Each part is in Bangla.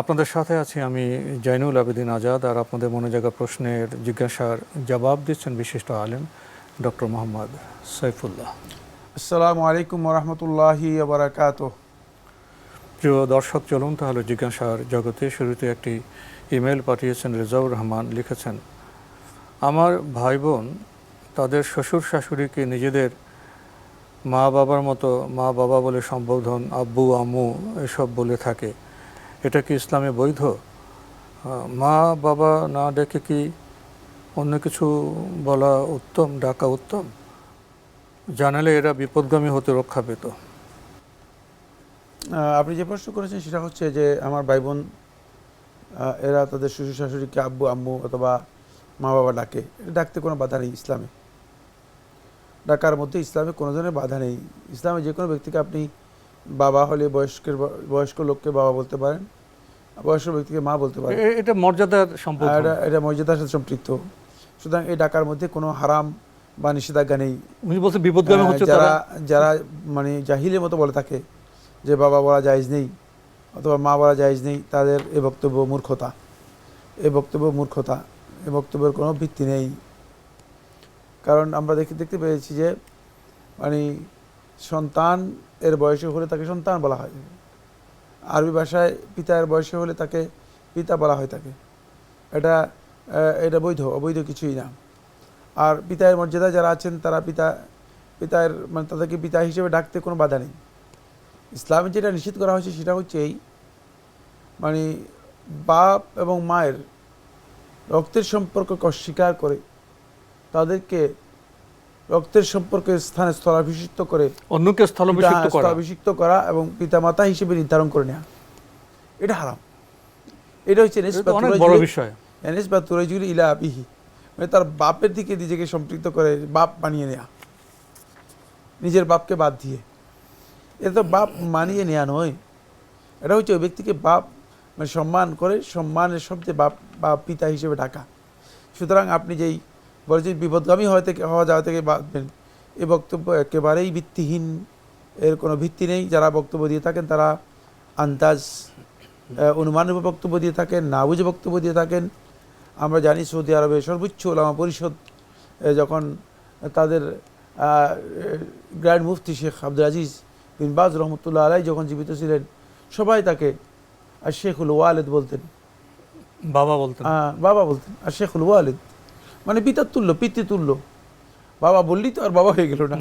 আপনাদের সাথে আছি আমি জাইনুল আবেদিন আজাদ আর আপনাদের মনে জায়গা প্রশ্নের জিজ্ঞাসার জবাব দিচ্ছেন বিশিষ্ট আলেম ডক্টর মোহাম্মদ সাইফুল্লাহ। আসসালামু আলাইকুম রহমতুল্লাহি বারাকাত প্রিয় দর্শক চলুন তাহলে জিজ্ঞাসার জগতে শুরুতে একটি ইমেল পাঠিয়েছেন রেজাউর রহমান লিখেছেন আমার ভাই বোন তাদের শ্বশুর শাশুড়িকে নিজেদের মা বাবার মতো মা বাবা বলে সম্বোধন আব্বু আম্মু এসব বলে থাকে। এটা কি ইসলামে বৈধ? মা, বাবা না ডেকে কি অন্য কিছু বলা উত্তম, ডাকা উত্তম? জানালে এরা বিপদগামী হতে রক্ষা পেত। আপনি যে প্রশ্ন করেছেন সেটা হচ্ছে যে আমার ভাই বোন এরা তাদের শ্বশুর শাশুড়িকে আব্বু, আম্মু অথবা মা বাবা ডাকে। ডাকতে কোনো বাধা নেই ইসলামে। ডাকার মধ্যে ইসলামে কোনো ধরনের বাধা নেই। ইসলামে যে কোনো ব্যক্তিকে আপনি বাবা হলে বয়স্কের বয়স্ক লোককে বাবা বলতে পারেন। বয়স্ক ব্যক্তিকে মা বলতে পারে। এটা মর্যাদার সম্পর্ক। এটা এটা মর্যাদার সাথে সম্পৃক্ত। সুতরাং এই ডাকার মধ্যে কোনো হারাম বা নিষেধাজ্ঞা নেই। উনি বলছেন বিপদগামী হচ্ছে যারা যারা মানে জাহিলের মতো বলে থাকে যে বাবা বলা জায়েজ নেই অথবা মা বলা জায়েজ নেই তাদের এ বক্তব্য মূর্খতা। এ বক্তব্য মূর্খতা। এ বক্তব্যের কোনো ভিত্তি নেই। কারণ আমরা দেখতে দেখতে পেয়েছি যে মানে সন্তান এর বয়সে হলে তাকে সন্তান বলা হয়। আরবি ভাষায় পিতার বয়সে হলে তাকে পিতা বলা হয় তাকে। এটা এটা বৈধ, অবৈধ কিছুই না। আর পিতার মর্যাদা যারা আছেন, তারা পিতা পিতার মানে তাদেরকে পিতা হিসেবে ডাকতে কোনো বাধা নেই। ইসলামে যেটা নিষেধ করা হয়েছে সেটা হচ্ছে এই মানে বাপ এবং মায়ের রক্তের সম্পর্ককে অস্বীকার করে তাদেরকে রক্তের সম্পর্কের স্থানে স্থলাভিষিক্ত করে অন্যকে স্থলাভিষিক্ত করা। এবং পিতামাতা হিসেবে নির্ধারণ করে নেওয়া এটা হারাম। এটা হচ্ছে বড় বিষয়। এনিস বা তুরাইজুল ইলা আবিহি মানে তার বাপের দিকে নিজেকে সম্পৃক্ত করে বাপ বানিয়ে নেয়া। নিজের বাপকে বাদ দিয়ে। এটা তো বাপ মানিয়ে নেয়া নয়। এটা হচ্ছে ওই ব্যক্তিকে বাপ মানে সম্মান করে সম্মানের শব্দে বাপ বা পিতা হিসেবে ডাকা। সুতরাং আপনি যেই বলেছেন বিপদগামী হওয়া থেকে হওয়া যাওয়া থেকে বাঁচবেন এ বক্তব্য একেবারেই ভিত্তিহীন এর কোনো ভিত্তি নেই। যারা বক্তব্য দিয়ে থাকেন তারা আন্দাজ অনুমানের উপর বক্তব্য দিয়ে থাকেন না বুঝে বক্তব্য দিয়ে থাকেন। আমরা জানি সৌদি আরবে সর্বোচ্চ ওলামা পরিষদ যখন তাদের গ্র্যান্ড মুফতি Sheikh Abdul Aziz bin Baz রহমতুল্লাহ আলাই যখন জীবিত ছিলেন সবাই তাকে আর শেখুল ওয়ালেদ বলতেন। বাবা বলতেন। বাবা বলতেন আর শেখুল ওয়ালেদ। মানে পিতার তুল্য পিতৃ তুল্য। বাবা বললি তো আর বাবা হয়ে গেল না।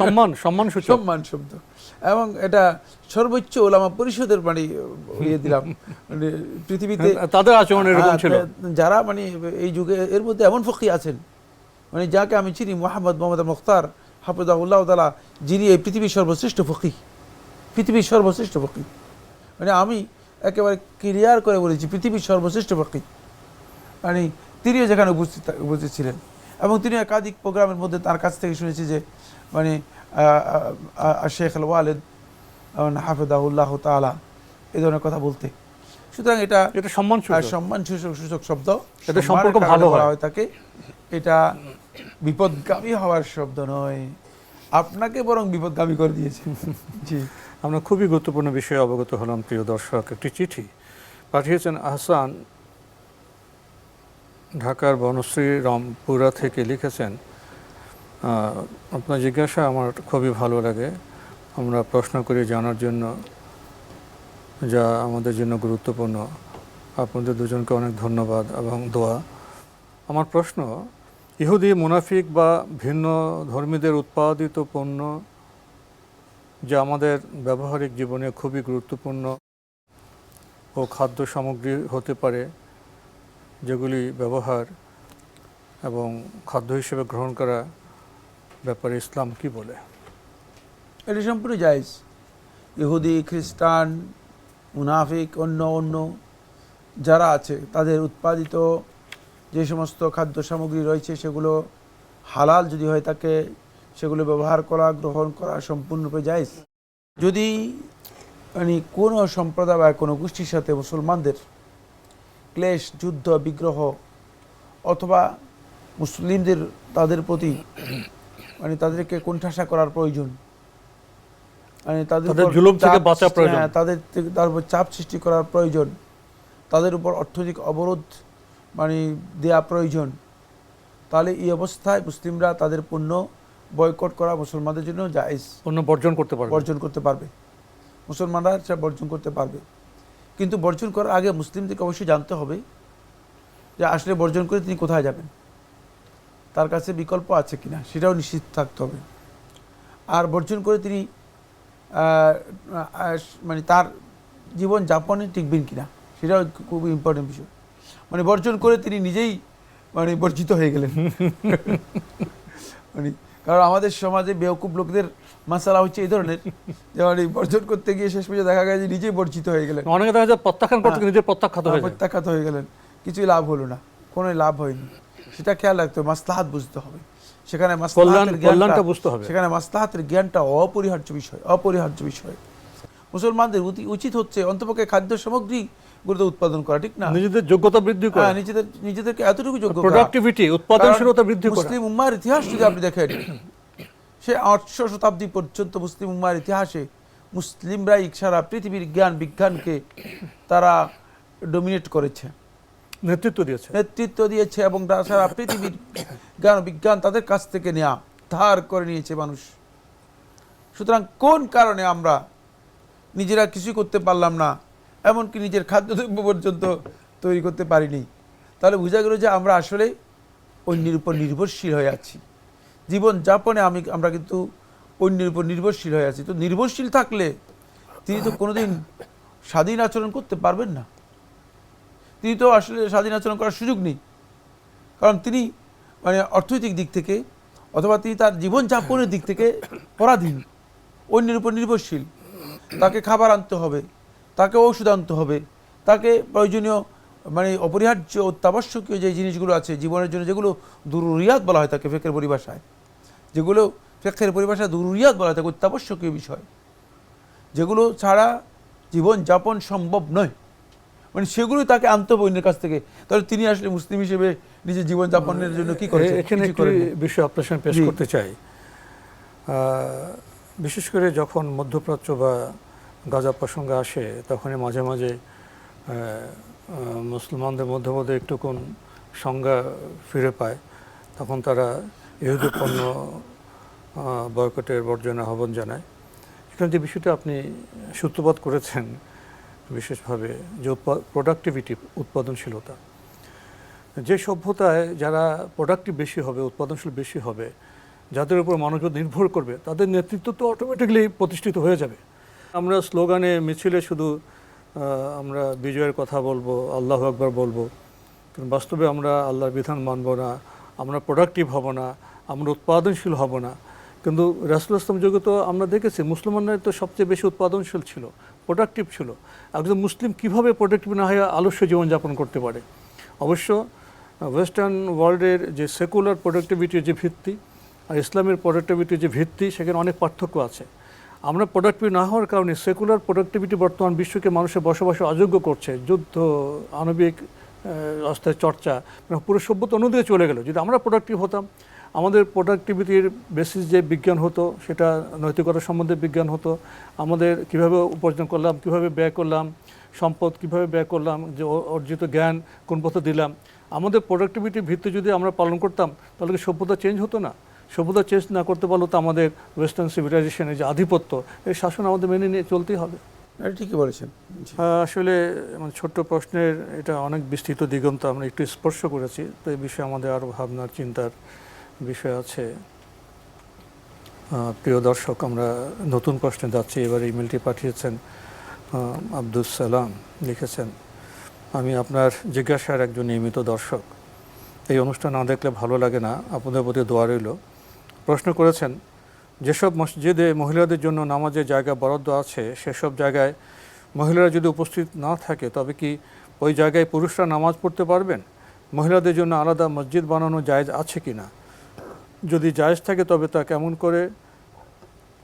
সম্মান সম্মান সম্মান শব্দ। এবং এটা সর্বোচ্চ ওলামা পরিষদের মানে ইয়ে দিলাম। মানে পৃথিবীতে তাদের আচরণ এরকম হ্যাঁ, ছিল। যারা মানে এই যুগে এর মধ্যে এমন ফকি আছেন মানে যাকে আমি চিনি মোহাম্মদ মোহাম্মদ মুখতার হাফিজাহুল্লাহ তালা যিনি এই পৃথিবীর সর্বশ্রেষ্ঠ ফকি। পৃথিবীর সর্বশ্রেষ্ঠ ফকি। মানে আমি একেবারে ক্লিয়ার করে বলেছি পৃথিবীর সর্বশ্রেষ্ঠ ফকি। মানে তিনিও যেখানে উপস্থিত উপস্থিত ছিলেন। এবং তিনি একাধিক প্রোগ্রামের মধ্যে তার কাছ থেকে শুনেছি যে মানে শেখ আল ওয়ালেদ হাফেদাউল্লাহ তালা এই ধরনের কথা বলতে। সুতরাং এটা এটা সম্মান সম্মান সূচক সূচক শব্দ। সম্মানের সম্পর্ক ভালো বলা হয়। থাকে এটা বিপদগামী হওয়ার শব্দ নয়। আপনাকে বরং বিপদগামী করে দিয়েছে। জি। আমরা খুবই গুরুত্বপূর্ণ বিষয়ে অবগত হলাম প্রিয় দর্শক। একটি চিঠি পাঠিয়েছেন আহসান ঢাকার বনশ্রী রামপুরা থেকে লিখেছেন আপনার জিজ্ঞাসা আমার খুবই ভালো লাগে। আমরা প্রশ্ন করি জানার জন্য, যা আমাদের জন্য গুরুত্বপূর্ণ। আপনাদের দুজনকে অনেক ধন্যবাদ এবং দোয়া। আমার প্রশ্ন, ইহুদি মুনাফিক বা ভিন্ন ধর্মীদের উৎপাদিত পণ্য যা আমাদের ব্যবহারিক জীবনে খুবই গুরুত্বপূর্ণ ও খাদ্য সামগ্রী হতে পারে যেগুলি ব্যবহার এবং খাদ্য হিসেবে গ্রহণ করা ব্যাপারে ইসলাম কি বলে? এটি সম্পূর্ণ জায়জ। ইহুদি, খ্রিস্টান, মুনাফিক, অন্য অন্য যারা আছে, তাদের উৎপাদিত যে সমস্ত খাদ্য সামগ্রী রয়েছে, সেগুলো হালাল যদি হয় তাকে সেগুলো ব্যবহার করা, গ্রহণ করা সম্পূর্ণরূপে জায়জ। যদি মানে কোনো সম্প্রদায় বা কোনো গোষ্ঠীর সাথে মুসলমানদের ক্লেশ যুদ্ধ বিগ্রহ অথবা মুসলিমদের তাদের প্রতি মানে তাদেরকে কোণঠাসা করার প্রয়োজন। মানে তাদের তাদের উপর জুলুম থেকে বাঁচা প্রয়োজন। হ্যাঁ, তাদের তার উপর চাপ সৃষ্টি করার প্রয়োজন। তাদের উপর অর্থনৈতিক অবরোধ মানে দেয়া প্রয়োজন। তাহলে এই অবস্থায় মুসলিমরা তাদের পণ্য বয়কট করা মুসলমানদের জন্য জায়েজ। পণ্য বর্জন করতে পারবে। বর্জন করতে পারবে। মুসলমানরা সেটা বর্জন করতে পারবে। কিন্তু বর্জন করার আগে মুসলিমদেরকে অবশ্যই জানতে হবে যে আসলে বর্জন করে তিনি কোথায় যাবেন। তার কাছে বিকল্প আছে কিনা সেটাও নিশ্চিত থাকতে হবে। আর বর্জন করে তিনি মানে তার জীবন যাপনে টিকবেন কিনা সেটাও খুব ইম্পর্টেন্ট বিষয়। মানে বর্জন করে তিনি নিজেই মানে বর্জিত হয়ে গেলেন। মানে কারণ আমাদের সমাজে বেওকুব লোকদের মাসালা হচ্ছে এই ধরনের। যে মানে বর্জন করতে গিয়ে শেষ পর্যন্ত দেখা গেছে নিজেই বর্জিত হয়ে গেলেন। অনেকে দেখা যায় প্রত্যাখ্যান করতে হ্যাঁ। নিজের প্রত্যাখ্যাত হয়ে প্রত্যাখ্যাত হয়ে গেলেন। কিছুই লাভ হলো না। কোনো লাভ হয়নি। সেটা খেয়াল রাখতে হবে মাসলাহাত বুঝতে হবে। সেখানে মাসলাহাতের জ্ঞানটা বুঝতে হবে। সেখানে মাসলাহাতের জ্ঞানটা অপরিহার্য বিষয় অপরিহার্য বিষয়। মুসলমানদের উচিত হচ্ছে অন্তপক্ষে খাদ্য সামগ্রী গুলো উৎপাদন করা ঠিক না? নিজেদের যোগ্যতা বৃদ্ধি করা। হ্যাঁ, নিজেদের নিজেদেরকে এতটুকু যোগ্য। প্রোডাক্টিভিটি উৎপাদনশীলতা বৃদ্ধি করা। মুসলিম উম্মার ইতিহাস যদি আপনি দেখেন সে আটশো শতাব্দী পর্যন্ত মুসলিম উম্মার ইতিহাসে মুসলিমরাই সারা পৃথিবীর জ্ঞান বিজ্ঞানকে তারা ডোমিনেট করেছে। নেতৃত্ব দিয়েছে। নেতৃত্ব দিয়েছে এবং সারা পৃথিবীর জ্ঞান বিজ্ঞান তাদের কাছ থেকে নেওয়া ধার করে নিয়েছে মানুষ। সুতরাং কোন কারণে আমরা নিজেরা কিছু করতে পারলাম না এমনকি নিজের খাদ্যদ্রব্য পর্যন্ত তৈরি করতে পারিনি তাহলে বোঝা গেল যে আমরা আসলে অন্যের উপর নির্ভরশীল হয়ে আছি। জীবন যাপনে আমি, আমরা কিন্তু অন্যের উপর নির্ভরশীল হয়ে আছি। তো নির্ভরশীল থাকলে তিনি তো কোনোদিন স্বাধীন আচরণ করতে পারবেন না। তিনি তো আসলে স্বাধীন আচরণ করার সুযোগ নেই। কারণ তিনি মানে অর্থনৈতিক দিক থেকে অথবা তিনি তার জীবনযাপনের দিক থেকে পরাধীন, অন্যের উপর নির্ভরশীল। তাকে খাবার আনতে হবে, তাকে ঔষধ আনতে হবে, তাকে প্রয়োজনীয় মানে অপরিহার্য অত্যাবশ্যকীয় যে জিনিসগুলো আছে, জীবনের জন্য যেগুলো দুরুরিয়াত বলা হয় তাকে ফেকের পরিভাষায়। যেগুলো ফেকের পরিভাষায় দুরুরিয়াত বলা থাকে অত্যাবশ্যকীয় বিষয়। যেগুলো ছাড়া জীবনযাপন সম্ভব নয়। মানে সেগুলোই তাকে আনতে হবে অন্যের কাছ থেকে। তাহলে তিনি আসলে মুসলিম হিসেবে নিজের জীবনযাপনের জন্য কি করে এখানে একটি বিষয় আপনার সামনে পেশ করতে চাই। বিশেষ করে যখন মধ্যপ্রাচ্য বা গাজা প্রসঙ্গ আসে তখনই মাঝে মাঝে মুসলমানদের মধ্যে মধ্যে একটু কোন সংজ্ঞা ফিরে পায়। তখন তারা ইহুদি পণ্য বয়কটের বর্জনে আহ্বান জানায়। এখানে যে বিষয়টা আপনি সূত্রপাত করেছেন, বিশেষভাবে যে প্রোডাক্টিভিটি উৎপাদনশীলতা। যে সভ্যতায় যারা প্রোডাক্টিভ বেশি হবে, উৎপাদনশীল বেশি হবে, যাদের উপর মানুষ নির্ভর করবে, তাদের নেতৃত্ব তো অটোমেটিকলি প্রতিষ্ঠিত হয়ে যাবে। আমরা স্লোগানে, মিছিলে শুধু আমরা বিজয়ের কথা বলব, আল্লাহ আকবর বলব, কিন্তু বাস্তবে আমরা আল্লাহর বিধান মানব না। আমরা প্রোডাক্টিভ হব না, আমরা উৎপাদনশীল হব না। কিন্তু রাসুল ইসলাম যুগে তো আমরা দেখেছি মুসলমানরা তো সবচেয়ে বেশি উৎপাদনশীল ছিল প্রোডাক্টিভ ছিল। একজন মুসলিম কীভাবে প্রোডাক্টিভ না হয়ে আলস্য জীবনযাপন করতে পারে? অবশ্য ওয়েস্টার্ন ওয়ার্ল্ডের যে সেকুলার প্রোডাক্টিভিটির যে ভিত্তি আর ইসলামের প্রোডাক্টিভিটির যে ভিত্তি, সেখানে অনেক পার্থক্য আছে। আমরা প্রোডাক্টিভ না হওয়ার কারণে সেকুলার প্রোডাক্টিভিটি বর্তমান বিশ্বকে মানুষের বসবাসে অযোগ্য করছে। যুদ্ধ, আণবিক অস্ত্রের চর্চা মানে পুরো সভ্যতা অন্যদিকে চলে গেল। যদি আমরা প্রোডাক্টিভ হতাম, আমাদের প্রোডাক্টিভিটির বেসিস যে বিজ্ঞান হতো, সেটা নৈতিকতা সম্বন্ধে বিজ্ঞান হতো, আমাদের কীভাবে উপার্জন করলাম, কীভাবে ব্যয় করলাম, সম্পদ কীভাবে ব্যয় করলাম, যে অর্জিত জ্ঞান কোন পথে দিলাম, আমাদের প্রোডাক্টিভিটির ভিত্তি যদি আমরা পালন করতাম, তাহলে কি সভ্যতা চেঞ্জ হতো না? সভ্যতা চেঞ্জ না করতে পারলে তো আমাদের ওয়েস্টার্ন সিভিলাইজেশনের যে আধিপত্য এই শাসন আমাদের মেনে নিয়ে চলতেই হবে। ঠিকই বলেছেন। আসলে মানে ছোট্ট প্রশ্নের এটা অনেক বিস্তৃত দিগন্ত আমরা একটু স্পর্শ করেছি তো এই বিষয়ে আমাদের আরও ভাবনার চিন্তার বিষয় আছে। প্রিয় দর্শক আমরা নতুন প্রশ্নে যাচ্ছি এবার ইমেলটি পাঠিয়েছেন আহ, আব্দুস সালাম লিখেছেন আমি আপনার জিজ্ঞাসার একজন নিয়মিত দর্শক। এই অনুষ্ঠান না দেখলে ভালো লাগে না। আপনাদের প্রতি দোয়া রইল। প্রশ্ন করেছেন যেসব মসজিদে মহিলাদের জন্য নামাজের জায়গা বরাদ্দ আছে, সেসব জায়গায় মহিলারা যদি উপস্থিত না থাকে, তবে কি ওই জায়গায় পুরুষরা নামাজ পড়তে পারবেন? মহিলাদের জন্য আলাদা মসজিদ বানানো জায়েজ আছে কি না? যদি জায়জ থাকে, তবে তা কেমন করে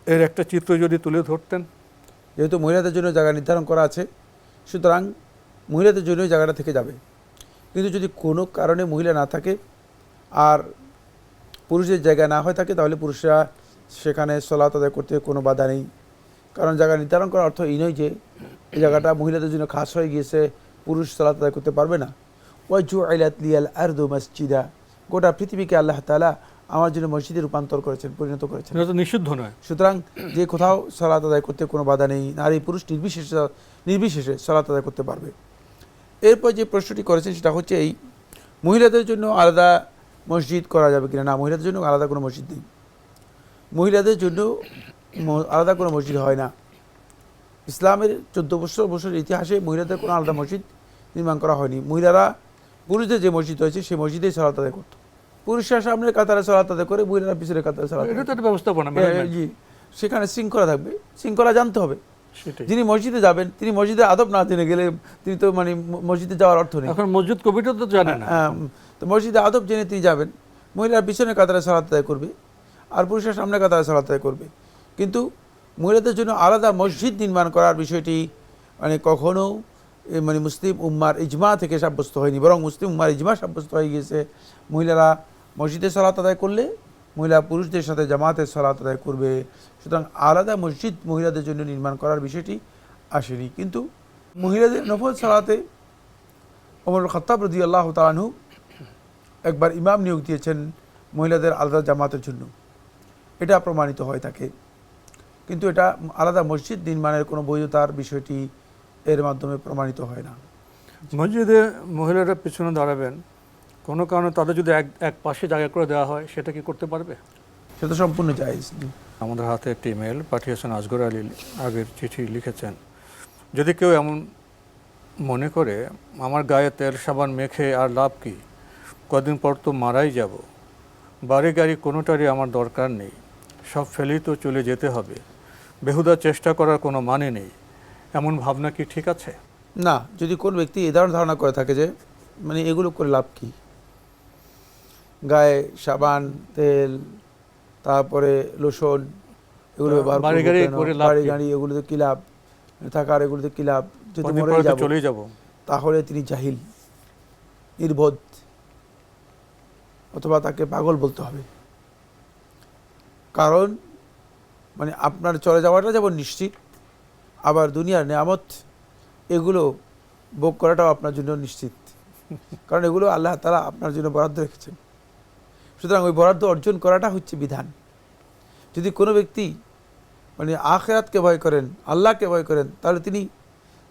এর একটা চিত্র যদি তুলে ধরতেন। যেহেতু মহিলাদের জন্য জায়গা নির্ধারণ করা আছে, সুতরাং মহিলাদের জন্য জায়গাটা থেকে যাবে। কিন্তু যদি কোনো কারণে মহিলা না থাকে, আর পুরুষের জায়গা না হয়ে থাকে, তাহলে পুরুষরা সেখানে সলাত আদায় করতে কোনো বাধা নেই। কারণ জায়গা নির্ধারণ করার অর্থ এই নয় যে এই জায়গাটা মহিলাদের জন্য খাস হয়ে গিয়েছে পুরুষ সলাত আদায় করতে পারবে না। ওয়াজু আইলাত লিয়াল আরদু মসজিদা গোটা পৃথিবীকে আল্লাহ তালা আমার জন্য মসজিদে রূপান্তর করেছেন পরিণত করেছেন। নিষিদ্ধ নয়। সুতরাং যে কোথাও সালাত আদায় করতে কোনো বাধা নেই নারী পুরুষ নির্বিশেষে নির্বিশেষে সালাত আদায় করতে পারবে। এরপর যে প্রশ্নটি করেছেন সেটা হচ্ছে এই মহিলাদের জন্য আলাদা মসজিদ করা যাবে কিনা? না মহিলাদের জন্য আলাদা কোনো মসজিদ নেই। মহিলাদের জন্য আলাদা কোনো মসজিদ হয় না। ইসলামের চোদ্দ বছর বছর ইতিহাসে মহিলাদের কোনো আলাদা মসজিদ নির্মাণ করা হয়নি। মহিলারা পুরুষদের যে মসজিদ রয়েছে সেই মসজিদেই সালাত আদায় করতো। পুরুষরা সামনে কাতারে সালাত আদায় করে মহিলারা পিছনে কাতারে সালাত এটা তো একটা ব্যবস্থাপনা জি। সেখানে শৃঙ্খলা থাকবে। শৃঙ্খলা জানতে হবে। যিনি মসজিদে যাবেন তিনি মসজিদের আদব না জেনে গেলে তিনি তো মানে মসজিদে যাওয়ার অর্থ নেই। এখন মসজিদ কমিটি তো জানে না। হ্যাঁ, তো মসজিদে আদব জেনে তিনি যাবেন। মহিলার পিছনে কাতারে সালাত আদায় করবে। আর পুরুষের সামনে কাতারে সালাত করবে। কিন্তু মহিলাদের জন্য আলাদা মসজিদ নির্মাণ করার বিষয়টি মানে কখনো এ, মানে মুসলিম উম্মার ইজমা থেকে সাব্যস্ত হয়নি বরং মুসলিম উম্মার ইজমা সাব্যস্ত হয়ে গিয়েছে। মহিলারা মসজিদে সালাত আদায় করলে মহিলা পুরুষদের সাথে জামাতে সালাত আদায় করবে। সুতরাং আলাদা মসজিদ মহিলাদের জন্য নির্মাণ করার বিষয়টি আসেনি। কিন্তু মহিলাদের নফল সালাতে অমর খত্তাব রদি আল্লাহ তালানহু একবার ইমাম নিয়োগ দিয়েছেন মহিলাদের আলাদা জামাতের জন্য। এটা প্রমাণিত হয় থাকে কিন্তু এটা আলাদা মসজিদ নির্মাণের কোনো বৈধতার বিষয়টি এর মাধ্যমে প্রমাণিত হয় না। মসজিদে মহিলারা পিছনে দাঁড়াবেন কোনো কারণে তাদের যদি এক এক পাশে জায়গা করে দেওয়া হয় সেটা কি করতে পারবে? সেটা সম্পূর্ণ জায়েজ। আমাদের হাতে একটি ইমেল পাঠিয়েছেন আজগর আলী আগের চিঠি লিখেছেন। যদি কেউ এমন মনে করে আমার গায়ে তেল সাবান মেখে আর লাভ কি? কদিন পর তো মারাই যাব। বাড়ি গাড়ি কোনোটারই আমার দরকার নেই। সব ফেলেই তো চলে যেতে হবে। বেহুদা চেষ্টা করার কোনো মানে নেই। এমন ভাবনা কি ঠিক আছে? না যদি কোন ব্যক্তি এ ধরনের ধারণা করে থাকে যে মানে এগুলো করে লাভ কি? গায়ে সাবান তেল তারপরে লোশন এগুলো বাড়ি গাড়ি করে বাড়ি গাড়ি এগুলোতে কি লাভ? থাকার এগুলোতে কি লাভ? যদি মরে চলেই যাব। তাহলে তিনি জাহিল নির্বোধ অথবা তাকে পাগল বলতে হবে। কারণ মানে আপনার চলে যাওয়াটা যেমন নিশ্চিত, আবার দুনিয়ার নেয়ামত, এগুলো ভোগ করাটাও আপনার জন্য নিশ্চিত। কারণ এগুলো আল্লাহ তালা আপনার জন্য বরাদ্দ রেখেছেন। সুতরাং ওই বরাদ্দ অর্জন করাটা হচ্ছে বিধান। যদি কোনো ব্যক্তি মানে আখেরাতকে ভয় করেন, আল্লাহকে ভয় করেন, তাহলে তিনি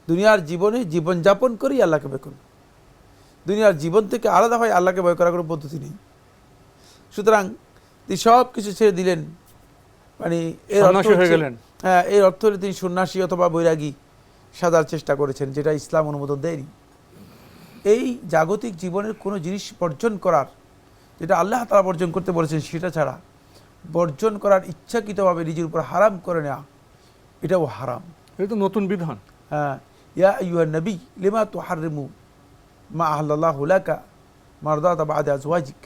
দুনিয়ার জীবনে জীবনযাপন করেই আল্লাহকে ভয় করুন। দুনিয়ার জীবন থেকে আলাদা হয় আল্লাহকে ভয় করার কোনো পদ্ধতি নেই। সুতরাং তিনি সব কিছু ছেড়ে দিলেন মানে এর অর্থ হয়ে গেলেন। হ্যাঁ এর অর্থ হলে তিনি সন্ন্যাসী অথবা বৈরাগী সাজার চেষ্টা করেছেন যেটা ইসলাম অনুমোদন দেয়নি। এই জাগতিক জীবনের কোনো জিনিস বর্জন করার যেটা আল্লাহ তারা বর্জন করতে বলেছেন সেটা ছাড়া বর্জন করার ইচ্ছাকৃতভাবে নিজের উপর হারাম করে নেওয়া এটাও হারাম। এই তো নতুন বিধান। হ্যাঁ ইয়া আইয়ুহা নবী লিমা তুহাররিমু মা আহলাল্লাহু লাকা মারদাতা বাদা আজওয়াজিক।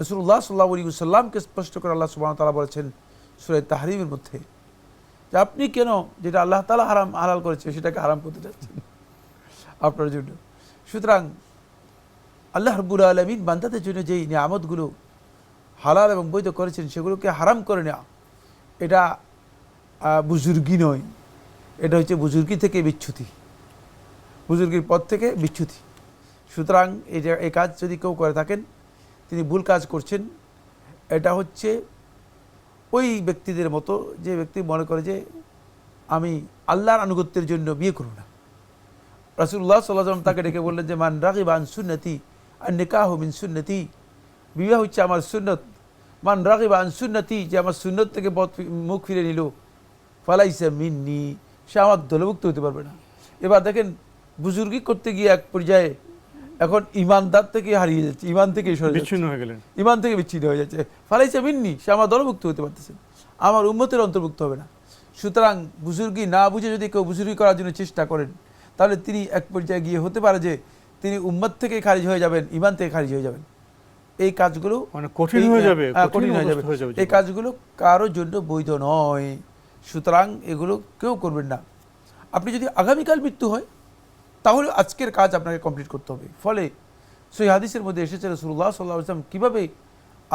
রাসূলুল্লাহ সাল্লাল্লাহু আলাইহি ওয়াসাল্লামকে স্পষ্ট করে আল্লাহ ওয়া তাআলা বলেছেন সূরা তাহরিমের মধ্যে, যে আপনি কেন যেটা আল্লাহ তালা হারাম, হালাল করেছে, সেটাকে হারাম করতে যাচ্ছেন? আপনার জন্য। সুতরাং আল্লাহ রব্বুল আলমিন বান্দাদের জন্য যেই নিয়ামতগুলো হালাল এবং বৈধ করেছেন, সেগুলোকে হারাম করে নেওয়া, এটা বুজুর্গি নয়। এটা হচ্ছে বুজুর্গি থেকে বিচ্যুতি। বুজুর্গির পথ থেকে বিচ্যুতি। সুতরাং এই যে, এই কাজ যদি কেউ করে থাকেন, তিনি ভুল কাজ করছেন, এটা হচ্ছে ওই ব্যক্তিদের মতো যে ব্যক্তি মনে করে যে আমি আল্লাহর আনুগত্যের জন্য বিয়ে করব না। রাসুল্লাহ সাল্লাম তাকে ডেকে বললেন যে, মান রাগিব আন সুন্নতি আর নিকাহ মিন সুন্নতি। বিবাহ হচ্ছে আমার সুন্নত। মান রাগিব আন সুন্নতি, যে আমার সুন্নত থেকে মুখ ফিরে নিল, ফালাইসা মিন্নি। সে আমার দলভুক্ত হতে পারবে না। এবার দেখেন, বুজুর্গি করতে গিয়ে এক পর্যায়ে এখন ইমানদার থেকে হারিয়ে যাচ্ছে ইমান থেকে বিচ্ছিন্ন হয়ে গেলেন। ইমান থেকে বিচ্ছিন্ন হয়ে যাচ্ছে। ফালাইসা মিন্নি সে আমার দলভুক্ত হতে পারতেছে আমার উন্মতের অন্তর্ভুক্ত হবে না। সুতরাং বুজুর্গি না বুঝে যদি কেউ বুজুর্গি করার জন্য চেষ্টা করেন তাহলে তিনি এক পর্যায়ে গিয়ে হতে পারে যে তিনি উম্মত থেকে খারিজ হয়ে যাবেন ইমান থেকে খারিজ হয়ে যাবেন। এই কাজগুলো মানে কঠিন হয়ে যাবে কঠিন কঠিন হয়ে যাবে অবস্থা। হয়ে যাবে এই কাজগুলো কারোর জন্য বৈধ নয়। সুতরাং এগুলো কেউ করবেন না। আপনি যদি আগামীকাল মৃত্যু হয় তাহলে আজকের কাজ আপনাকে কমপ্লিট করতে হবে। ফলে সেই হাদিসের মধ্যে এসেছে রসুল্লাহ সাল্লাহ আসলাম কীভাবে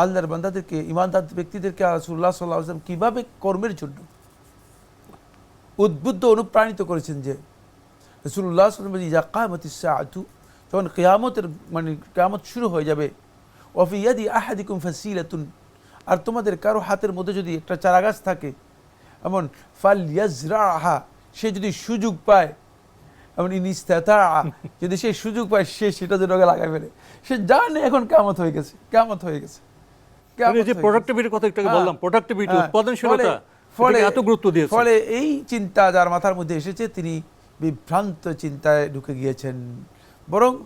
আল্লাহর বান্দাদেরকে ইমানদার ব্যক্তিদেরকে রসুল্লাহ সাল্লাহ আসলাম কীভাবে কর্মের জন্য উদ্বুদ্ধ, অনুপ্রাণিত করেছেন যে রসুল্লাহ সাল্লাম ইজা কামতি সাআতু যখন কেয়ামতের মানে কেয়ামত শুরু হয়ে যাবে ওফিয়াদি আহাদিকুম ফাসিলাতুন, আর তোমাদের কারও হাতের মধ্যে যদি একটা চারাগাছ থাকে, এমন ফাল ইয়াজরা আহা সে যদি সুযোগ পায় এমন ইনিস্তাতা যদি সে সুযোগ পায় সে সেটা যেন লাগাই ফেলে। সে জানে এখন কেমত হয়ে গেছে কেমত হয়ে গেছে। কেয়ামত যে প্রোডাক্টিভিটির কথা একটু হ্যাঁ। বললাম প্রোডাক্টিভিটি হ্যাঁ, উৎপাদনশীলতা ফলে- এত গুরুত্ব ফলে এই চিন্তা যার মাথার মধ্যে এসেছে তিনি বিভ্রান্ত চিন্তায় ঢুকে গিয়েছেন। বরং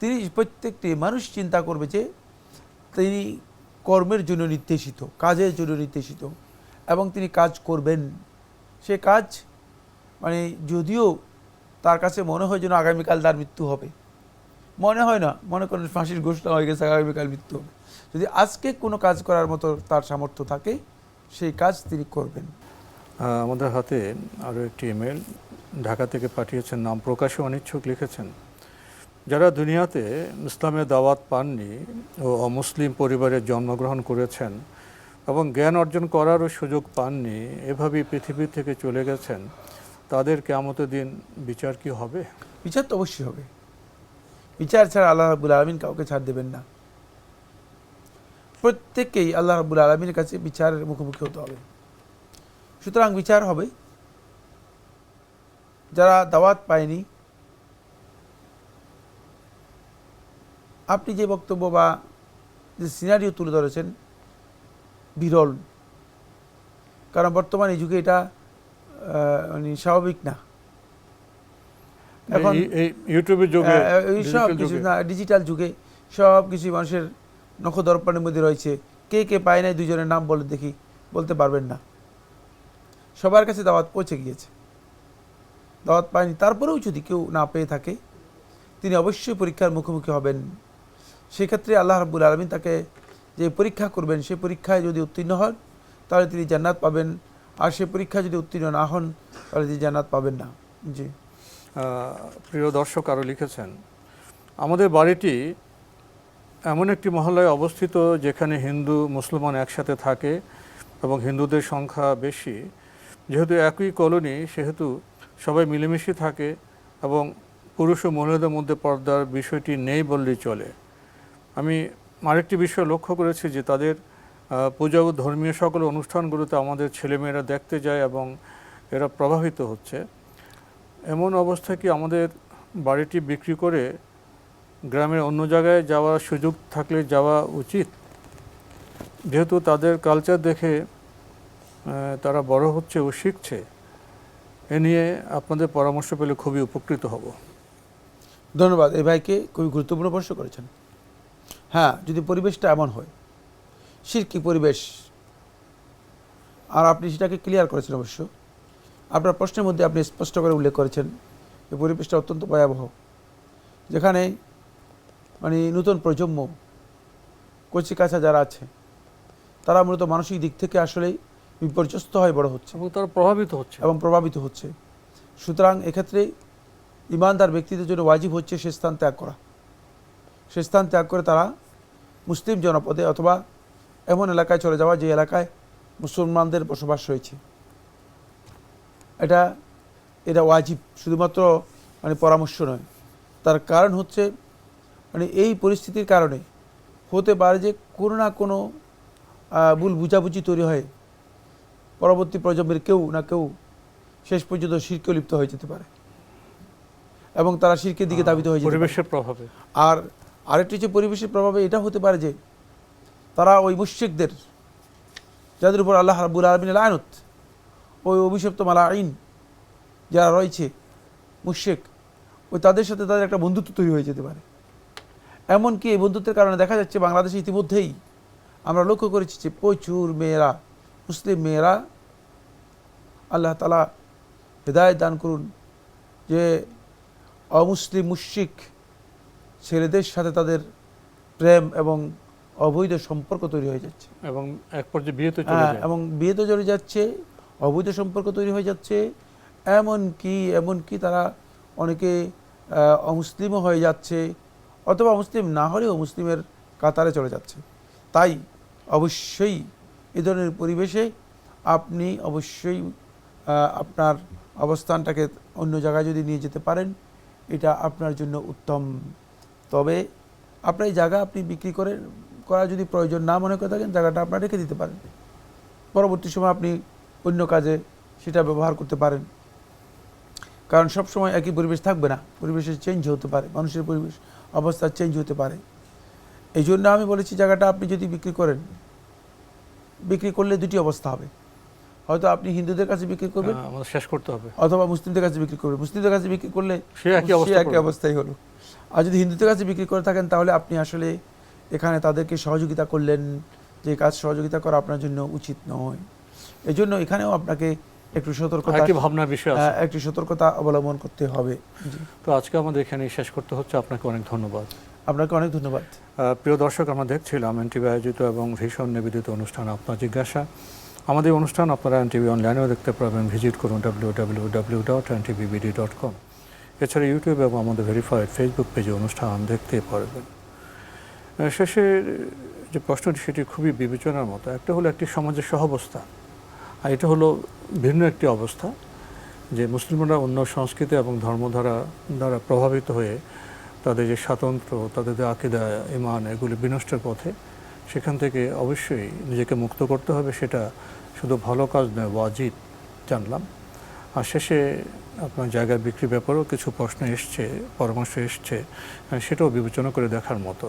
তিনি প্রত্যেকটি মানুষ চিন্তা করবে যে তিনি কর্মের জন্য নির্দেশিত কাজের জন্য নির্দেশিত এবং তিনি কাজ করবেন। সে কাজ মানে যদিও তার কাছে মনে হয় যেন আগামীকাল তার মৃত্যু হবে। মনে হয় না, মনে করেন ফাঁসির ঘোষণা হয়ে গেছে, আগামীকাল মৃত্যু হবে। যদি আজকে কোনো কাজ করার মতো তার সামর্থ্য থাকে, সেই কাজ তিনি করবেন। আমাদের হাতে আরও একটি ইমেল ঢাকা থেকে পাঠিয়েছেন, নাম প্রকাশে অনিচ্ছুক লিখেছেন। যারা দুনিয়াতে ইসলামের দাওয়াত পাননি ও অমুসলিম পরিবারে জন্মগ্রহণ করেছেন এবং জ্ঞান অর্জন করারও সুযোগ পাননি, এভাবেই পৃথিবী থেকে চলে গেছেন। তাদের কেমতের দিন বিচার কি হবে? বিচার তো অবশ্যই হবে। বিচার ছাড়া আল্লাহ রাবুল আলমিন কাউকে ছাড় দেবেন না। প্রত্যেককেই আল্লাহ রাবুল আলমিনের কাছে বিচারের মুখোমুখি হতে হবে। সুতরাং বিচার হবে। যারা দাওয়াত পায়নি, আপনি যে বক্তব্য বা যে সিনারিও তুলে ধরেছেন, বিরল। কারণ বর্তমান এই যুগে এটা মানে স্বাভাবিক না। এখন ইউটিউবের যুগে এই সব কিছু না ডিজিটাল যুগে সব কিছু মানুষের নখদর্পণের মধ্যে রয়েছে। কে কে পায় নাই দুজনের নাম বলে দেখি বলতে পারবেন না। সবার কাছে দাওয়াত পৌঁছে গিয়েছে। দাওয়াত পায়নি তারপরেও যদি কেউ না পেয়ে থাকে তিনি অবশ্যই পরীক্ষার মুখোমুখি হবেন। সেক্ষেত্রে আল্লাহ রাব্বুল আলমিন তাকে যে পরীক্ষা করবেন সেই পরীক্ষায় যদি উত্তীর্ণ হন তাহলে তিনি জান্নাত পাবেন। আর সেই পরীক্ষা যদি উত্তীর্ণ না হন, তাহলে তিনি জান্নাত পাবেন না। জি। প্রিয় দর্শক আরও লিখেছেন, আমাদের বাড়িটি এমন একটি মহল্লায় অবস্থিত যেখানে হিন্দু, মুসলমান একসাথে থাকে এবং হিন্দুদের সংখ্যা বেশি। যেহেতু একই কলোনি, সেহেতু সবাই মিলেমিশে থাকে এবং পুরুষ ও মহিলাদের মধ্যে পর্দার বিষয়টি নেই বললেই চলে। আমি আরেকটি বিষয় লক্ষ্য করেছি যে তাদের পূজা ও ধর্মীয় সকল অনুষ্ঠানগুলোতে আমাদের ছেলেমেয়েরা দেখতে যায় এবং এরা প্রভাবিত হচ্ছে। এমন অবস্থায় কি আমাদের বাড়িটি বিক্রি করে গ্রামের অন্য জায়গায় যাওয়ার সুযোগ থাকলে যাওয়া উচিত? যেহেতু তাদের কালচার দেখে তারা বড় হচ্ছে ও শিখছে, এ নিয়ে আপনাদের পরামর্শ পেলে খুবই উপকৃত হব। ধন্যবাদ। এই ভাইকে খুবই গুরুত্বপূর্ণ প্রশ্ন করেছেন। হ্যাঁ যদি পরিবেশটা এমন হয় সিরকি পরিবেশ। আর আপনি সেটাকে ক্লিয়ার করেছেন অবশ্য। আপনার প্রশ্নের মধ্যে আপনি স্পষ্ট করে উল্লেখ করেছেন এই পরিবেশটা অত্যন্ত ভয়াবহ। যেখানে মানে নতুন প্রজন্ম কচিকাছা যারা আছে তারা মূলত মানসিক দিক থেকে আসলেই বিপর্যস্ত হয়ে বড় হচ্ছে। এবং তারা প্রভাবিত হচ্ছে। এবং প্রভাবিত হচ্ছে। সুতরাং এক্ষেত্রে ইমানদার ব্যক্তিদের জন্য ওয়াজিব হচ্ছে সে স্থান ত্যাগ করা। সে স্থান ত্যাগ করে তারা মুসলিম জনপদে অথবা এমন এলাকায় চলে যাওয়া যে এলাকায় মুসলমানদের বসবাস রয়েছে। এটা এটা ওয়াজিব শুধুমাত্র মানে পরামর্শ নয়। তার কারণ হচ্ছে মানে এই পরিস্থিতির কারণে হতে পারে যে কোনো না কোনো ভুল বুঝাবুঝি তৈরি হয় পরবর্তী প্রজন্মের কেউ না কেউ শেষ পর্যন্ত শিরকে লিপ্ত হয়ে যেতে পারে। এবং তারা শিরকের দিকে দাবিত হয়ে যেতে পরিবেশের প্রভাবে। আর আরেকটি যে পরিবেশের প্রভাবে এটা হতে পারে যে তারা ওই যাদের উপর আল্লাহ রাবুল আলমিনের আয়নত ওই অভিশপ্ত মালা আইন যারা রয়েছে, মুশ্রিক, ওই তাদের সাথে তাদের একটা বন্ধুত্ব তৈরি হয়ে যেতে পারে। এমনকি এই বন্ধুত্বের কারণে দেখা যাচ্ছে বাংলাদেশে ইতিমধ্যেই আমরা লক্ষ্য করেছি যে প্রচুর মেয়েরা, মুসলিম মেয়েরা আল্লাহ তালা হৃদায়ত দান করুন যে অমুসলিম মুশ্রিক ছেলেদের সাথে তাদের প্রেম এবং অবৈধ সম্পর্ক তৈরি হয়ে যাচ্ছে। এবং এক পর্যায়ে বিয়েতে চলে হ্যাঁ, যায়। এবং বিয়েতে চলে যাচ্ছে অবৈধ সম্পর্ক তৈরি হয়ে যাচ্ছে এমন কি এমন কি তারা অনেকে অমুসলিমও হয়ে যাচ্ছে অথবা মুসলিম না হলেও মুসলিমের কাতারে চলে যাচ্ছে। তাই অবশ্যই এ ধরনের পরিবেশে আপনি অবশ্যই আপনার অবস্থানটাকে অন্য জায়গায় যদি নিয়ে যেতে পারেন এটা আপনার জন্য উত্তম। তবে আপনার এই জায়গা আপনি বিক্রি করে করা যদি প্রয়োজন না মনে করে থাকেন জায়গাটা আপনার রেখে দিতে পারেন। পরবর্তী সময় আপনি অন্য কাজে সেটা ব্যবহার করতে পারেন। কারণ সব সময় একই পরিবেশ থাকবে না। পরিবেশের চেঞ্জ হতে পারে। মানুষের পরিবেশ অবস্থা চেঞ্জ হতে পারে। এই জন্য আমি বলেছি জায়গাটা আপনি যদি বিক্রি করেন বিক্রি করলে দুটি অবস্থা হবে। হয়তো আপনি হিন্দুদের কাছে বিক্রি করবেন শেষ করতে হবে। অথবা মুসলিমদের কাছে বিক্রি করবেন। মুসলিমদের কাছে বিক্রি করলে সে একই। অবস্থাই হলো। আর যদি হিন্দুদের কাছে বিক্রি করে থাকেন তাহলে আপনি আসলে এখানে তাদেরকে সহযোগিতা করলেন যে কাজ সহযোগিতা করা আপনার জন্য উচিত নয়। এই জন্য এখানেও আপনাকে একটু সতর্কতা একই ভাবনার বিষয় আছে। হ্যাঁ, একটু সতর্কতা অবলম্বন করতে হবে। তো আজকে আমাদের এখানে শেষ করতে হচ্ছে। আপনাকে অনেক ধন্যবাদ। আপনাকে অনেক ধন্যবাদ। প্রিয় দর্শক আমরা দেখছিলাম এনটিভি আয়োজিত এবং ভীষণ নিবেদিত অনুষ্ঠান আপনার জিজ্ঞাসা। আমাদের অনুষ্ঠান আপনারা এনটিভি অনলাইনেও দেখতে পাবেন ভিজিট করুন W W W dot NTVBD dot com. এছাড়া ইউটিউব এবং আমাদের ভেরিফাইড ফেসবুক পেজে অনুষ্ঠান দেখতে পারবেন। আহ, শেষে যে প্রশ্নটি সেটি খুবই বিবেচনার মতো। একটা হলো একটি সমাজের সহাবস্থা আর এটা হলো ভিন্ন একটি অবস্থা যে মুসলিমরা অন্য সংস্কৃতি এবং ধর্মধারা দ্বারা প্রভাবিত হয়ে তাদের যে স্বাতন্ত্র তাদের যে আকিদা ইমান এগুলি বিনষ্টের পথে সেখান থেকে অবশ্যই নিজেকে মুক্ত করতে হবে সেটা শুধু ভালো কাজ নয় ওয়াজিব জানলাম। আর শেষে আপনার জায়গার বিক্রির ব্যাপারেও কিছু প্রশ্ন এসছে পরামর্শ এসছে সেটাও বিবেচনা করে দেখার মতো।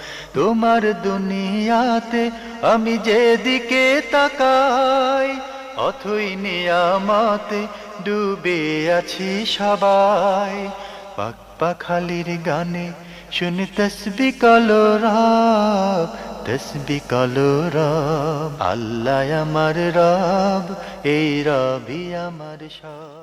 তোমার দুনিয়াতে আমি যেদিকে তাকাই, অথই নিয়ামতে ডুবে আছি সবাই। পাক পাখালির গানে শুনি তসবি কলরাব তসবি কলরাব। আল্লাহ আমার রব, এই রবি আমার সব।